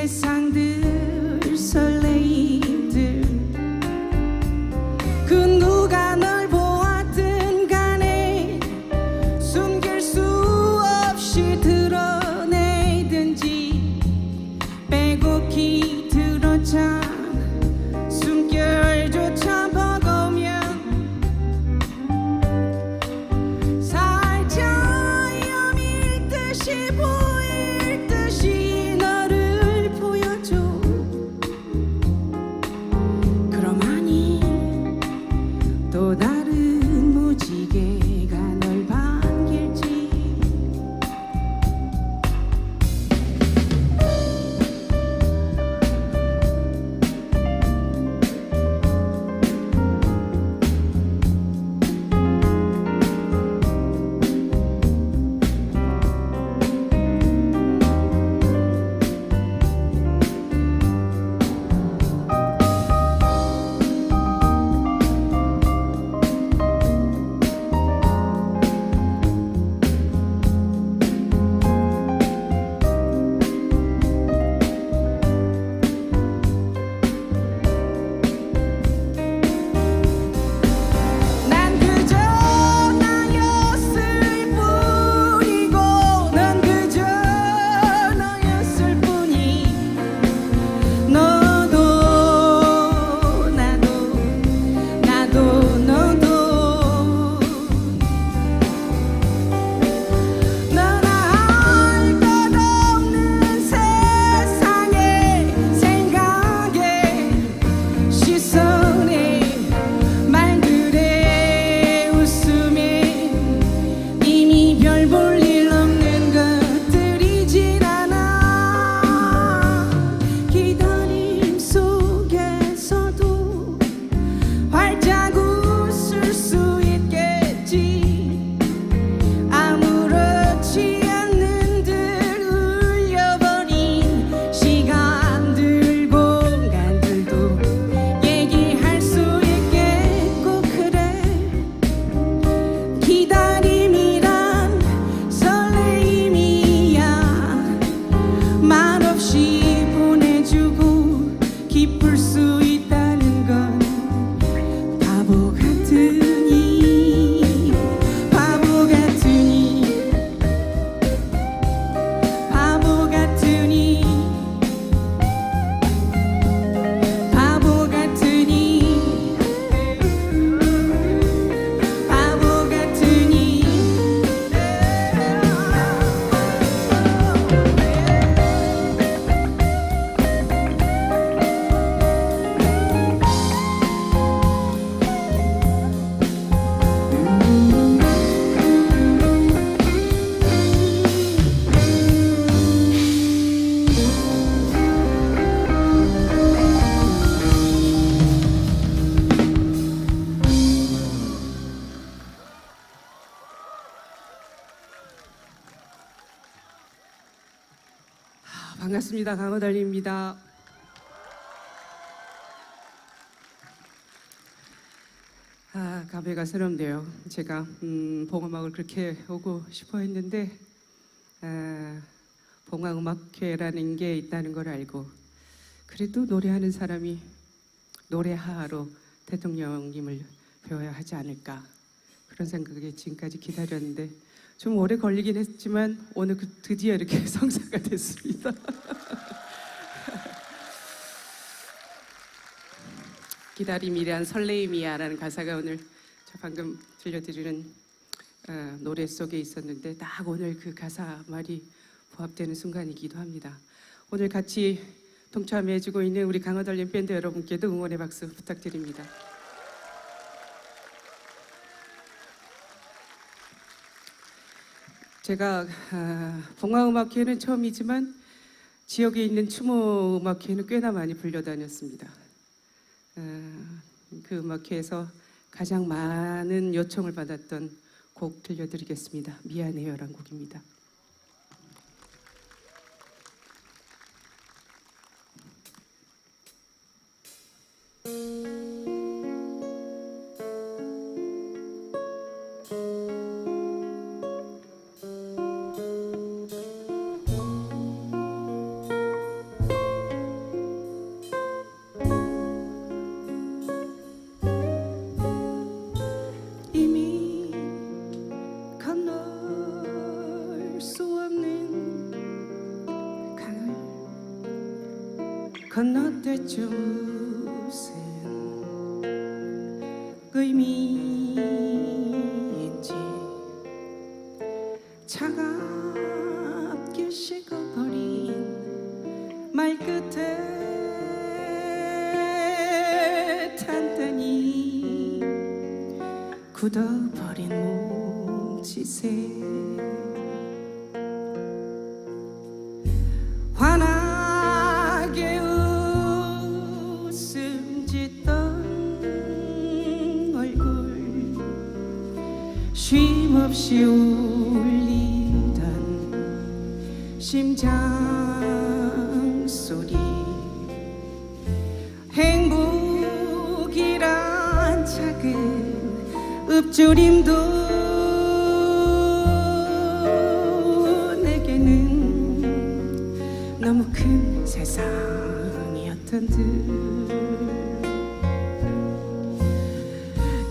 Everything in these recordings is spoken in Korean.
kesendi 반갑습니다. 강호달입니다. 아, 감회가 새롭네요. 제가 음, 봉화음악을 그렇게 오고 싶어 했는데 아, 봉화음악회라는 게 있다는 걸 알고 그래도 노래하는 사람이 노래하러 대통령님을 배워야 하지 않을까 그런 생각에 지금까지 기다렸는데 좀 오래 걸리긴 했지만 오늘 그 드디어 이렇게 성사가 됐습니다. 기다림이란 설레임이야라는 가사가 오늘 저 방금 들려드리는 어, 노래 속에 있었는데 딱 오늘 그 가사 말이 부합되는 순간이기도 합니다. 오늘 같이 동참해주고 있는 우리 강화달림 밴드 여러분께도 응원의 박수 부탁드립니다. 제가 아, 봉화음악회는 처음이지만 지역에 있는 추모 음악회는 꽤나 많이 불려다녔습니다. 어, 그 음악회에서 가장 많은 요청을 받았던 곡 들려드리겠습니다. 미안해요란 곡입니다. 건너댔죠 쉼없이 울리던 심장 소리 행복이란 작은 읊조림도 내게는 너무 큰 세상이었던 듯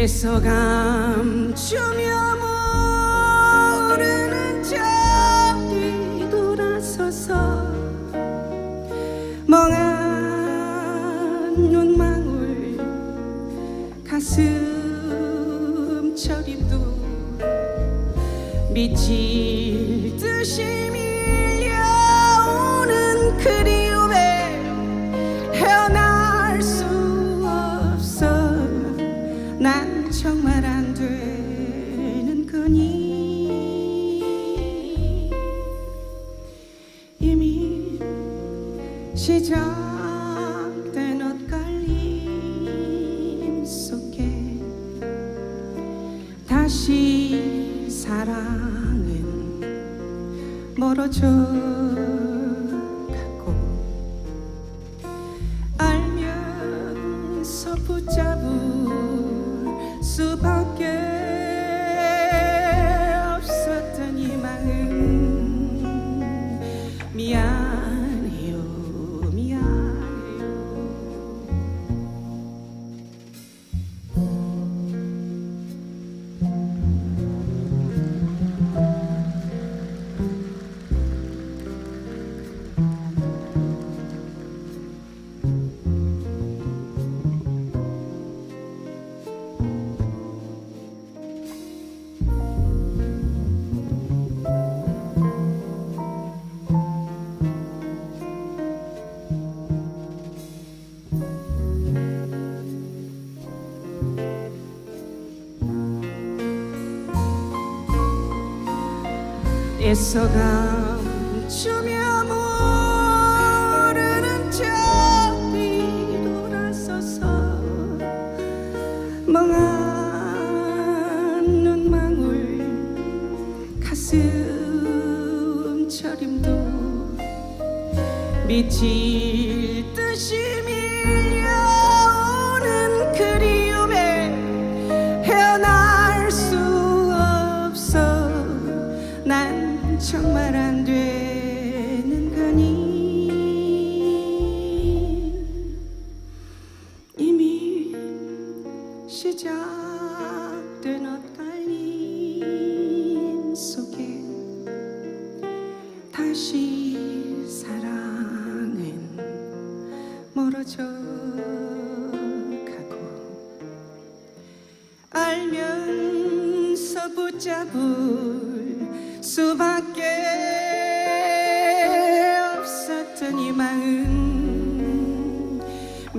애써 감추며 모르는 척 뒤돌아서서 멍한 눈망울 가슴 저림도 미칠 듯이 밀려오는 그리 রচন 애써 감추며 모르는 척 뒤돌아서서 멍한 눈망울 가슴 저림도 미칠 듯이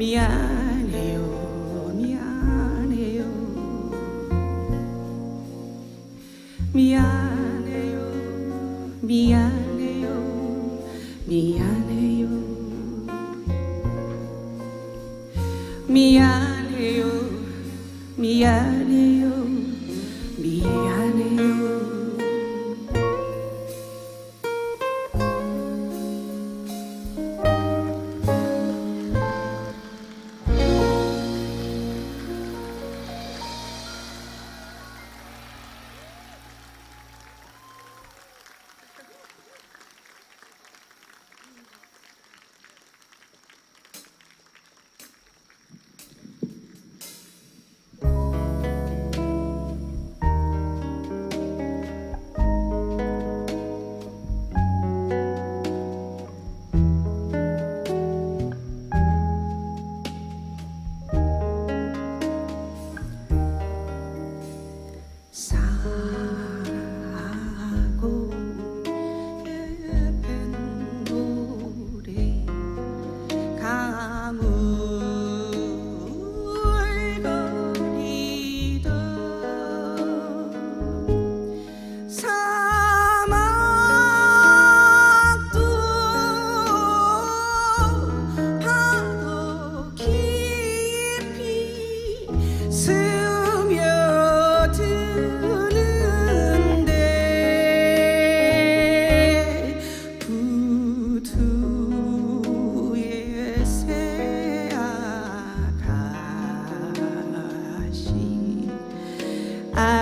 미안해요 미안해요. 미안해요 미안해요 미안해요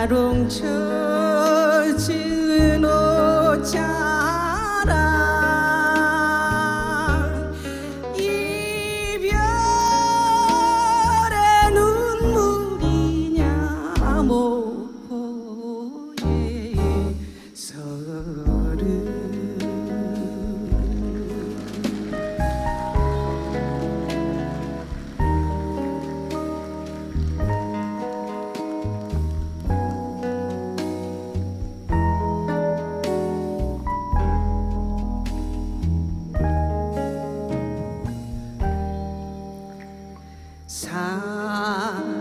아롱쳐진 啊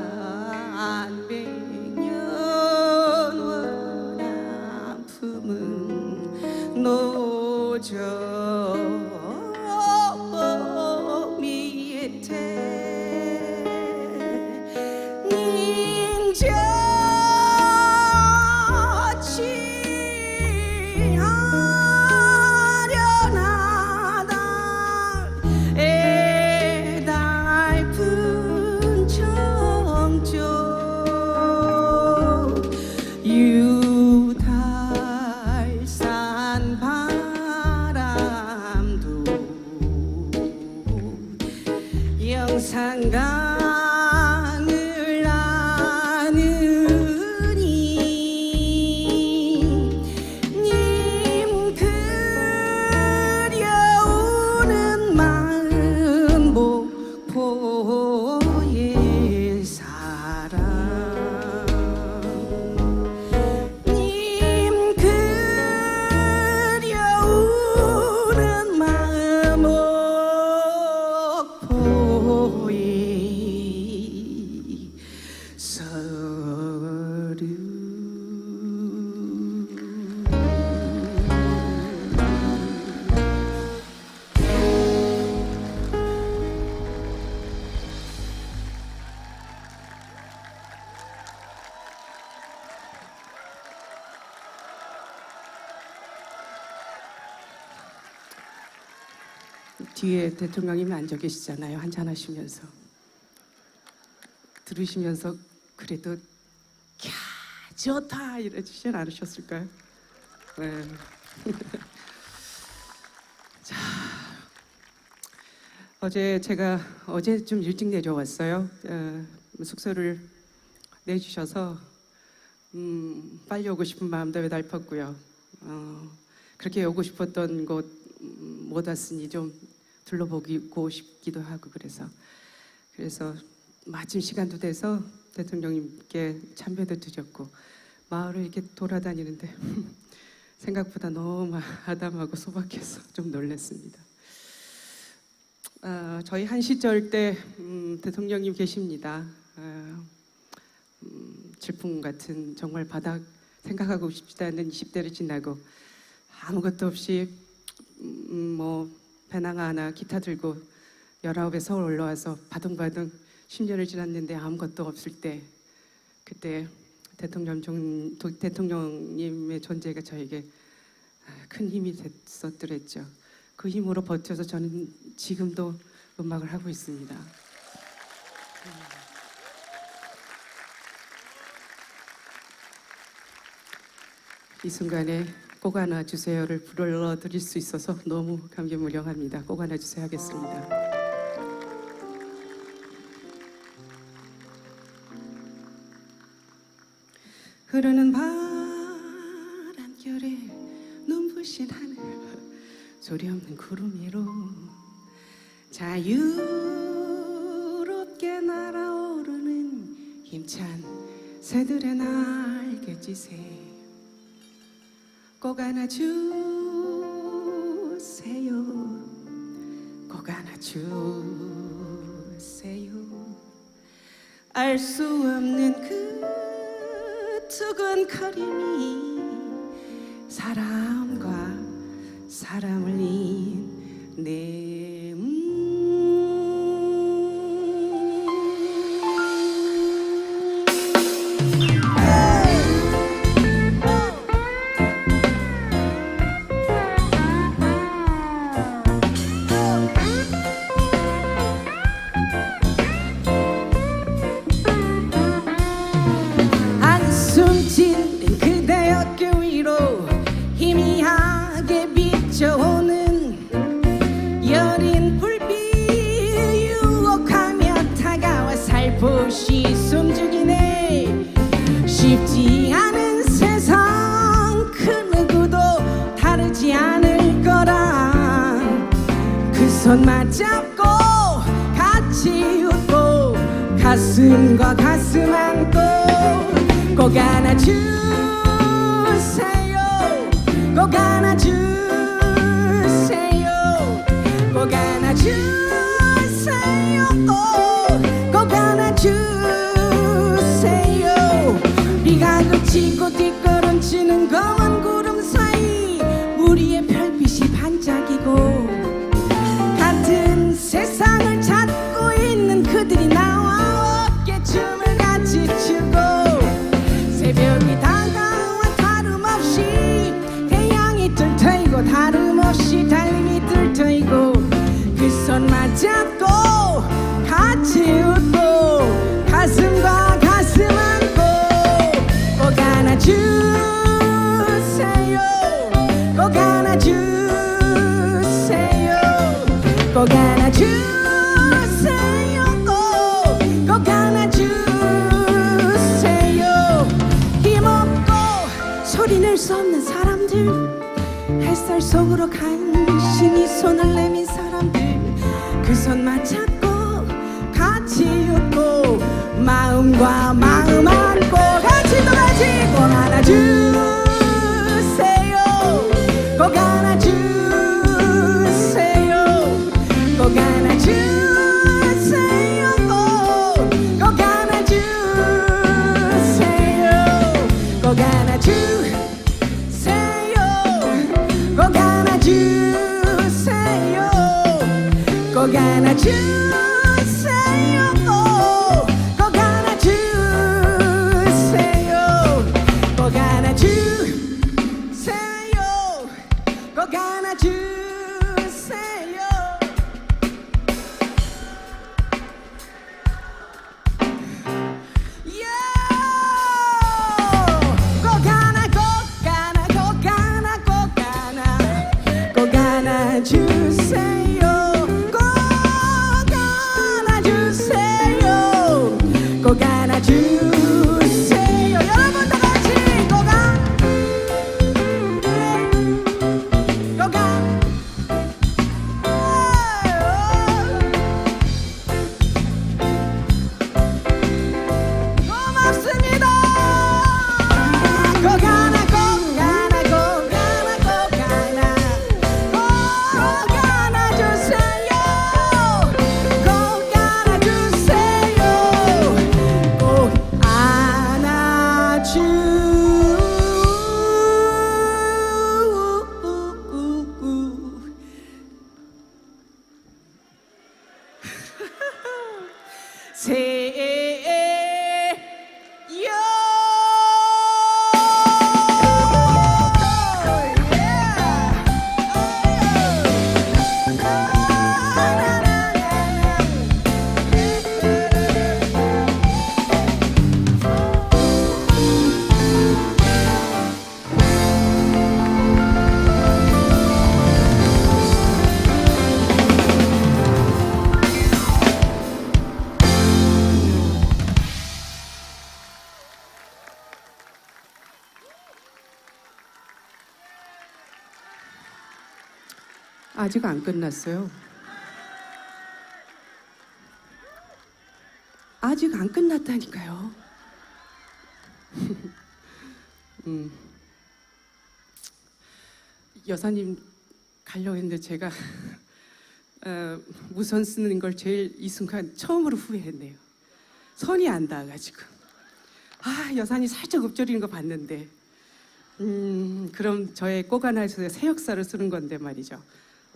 뒤에 대통령님이 앉아 계시잖아요. 한잔 하시면서 들으시면서 그래도 캬 좋다 이러시진 않으셨을까요? 네. 자 어제 제가 어제 좀 일찍 내려왔어요. 어, 숙소를 내주셔서 음, 빨리 오고 싶은 마음도 외달팠고요. 어, 그렇게 오고 싶었던 곳 못 왔으니 좀 둘러보고 싶기도 하고 그래서 그래서 마침 시간도 돼서 대통령님께 참배도 드렸고 마을을 이렇게 돌아다니는데 생각보다 너무 아담하고 소박해서 좀 놀랐습니다. 아, 저희 한 시절 때 음, 대통령님 계십니다. 아, 음, 질풍 같은 정말 바닥 생각하고 싶지 않은 20대를 지나고 아무것도 없이 음, 뭐 배낭 하나 기타 들고 열아홉에 서울 올라와서 바둥바둥 10년을 지났는데 아무것도 없을 때 그때 대통령 종, 도- 대통령님의 존재가 저에게 아, 큰 힘이 됐었더랬죠. 그 힘으로 버텨서 저는 지금도 음악을 하고 있습니다. 이 순간에 꼭 안아 주세요를 불러드릴 수 있어서 너무 감개무량합니다. 꼭 안아 주세요 하겠습니다. 흐르는 바람결에 눈부신 하늘 소리 없는 구름 위로 자유롭게 날아오르는 힘찬 새들의 날개짓에 꼭 안아주세요. 꼭 안아주세요. 알 수 없는 그 두근거림이 사람과 사람을 잇는 내 가슴과 가슴 안고 꼭 안아주세요. 꼭 안아주세요. 꼭 안아주세요. 꼭, 꼭 안아주세요. 비가 그치고 뒷걸음 치는 검 속으로 간신히 손을 내민 사람들 그 손 맞잡고 같이 웃고 마음과 마음 안 아 끝났어요. 아직 안 끝났다니까요. 음, 여사님 가려고 했는데 제가 어, 무선 쓰는 걸 제일 이 순간 처음으로 후회했네요. 선이 안 닿아가지고. 아, 여사님 살짝 읊조리는 거 봤는데. 음, 그럼 저의 꼭 하나에서 새 역사를 쓰는 건데 말이죠.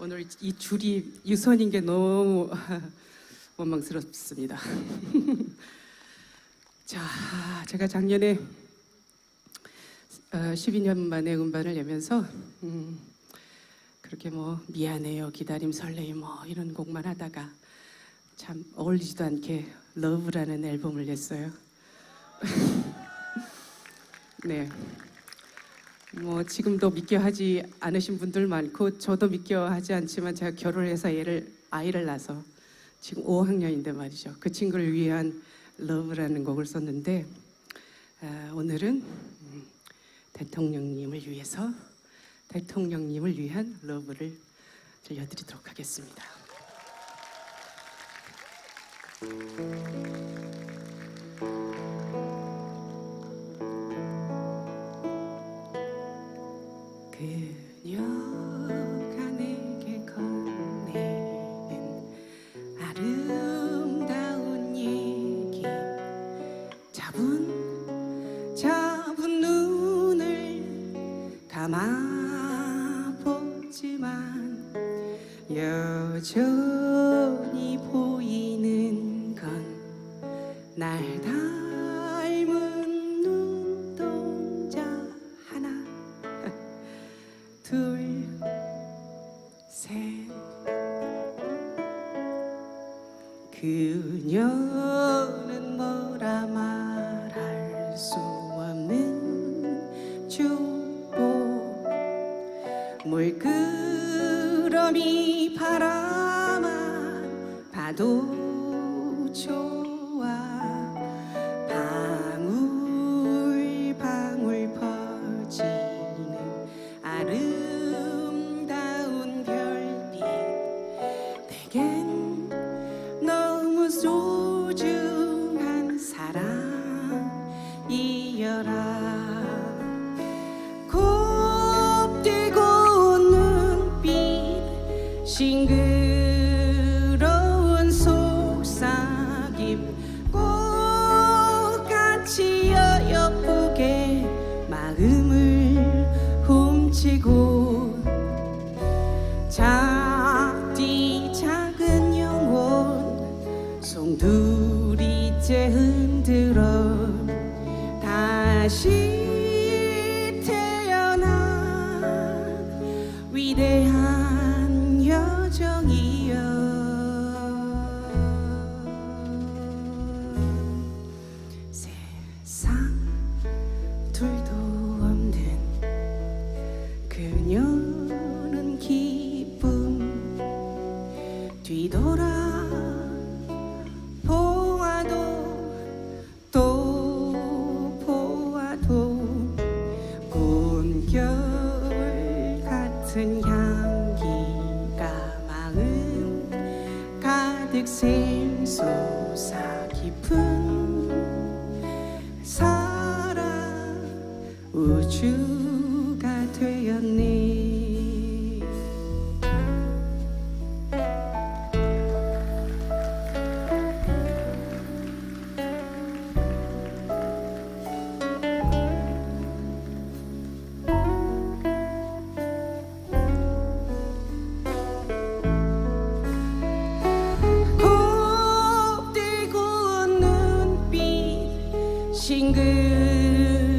오늘 이 줄이 유선인 게 너무 원망스럽습니다. 자, 제가 작년에 어, 12년 만에 음반을 내면서 음, 그렇게 뭐 미안해요, 기다림, 설레임 뭐 이런 곡만 하다가 참 어울리지도 않게 러브라는 앨범을 냈어요. 네. 뭐 지금도 믿겨 하지 않으신 분들 많고 저도 믿겨 하지 않지만 제가 결혼해서 얘를 아이를 낳아서 지금 5학년인데 말이죠. 그 친구를 위한 러브라는 곡을 썼는데 아, 오늘은 음, 대통령님을 위해서 대통령님을 위한 러브를 들려드리도록 하겠습니다. 날닮 情。 뒤돌 you.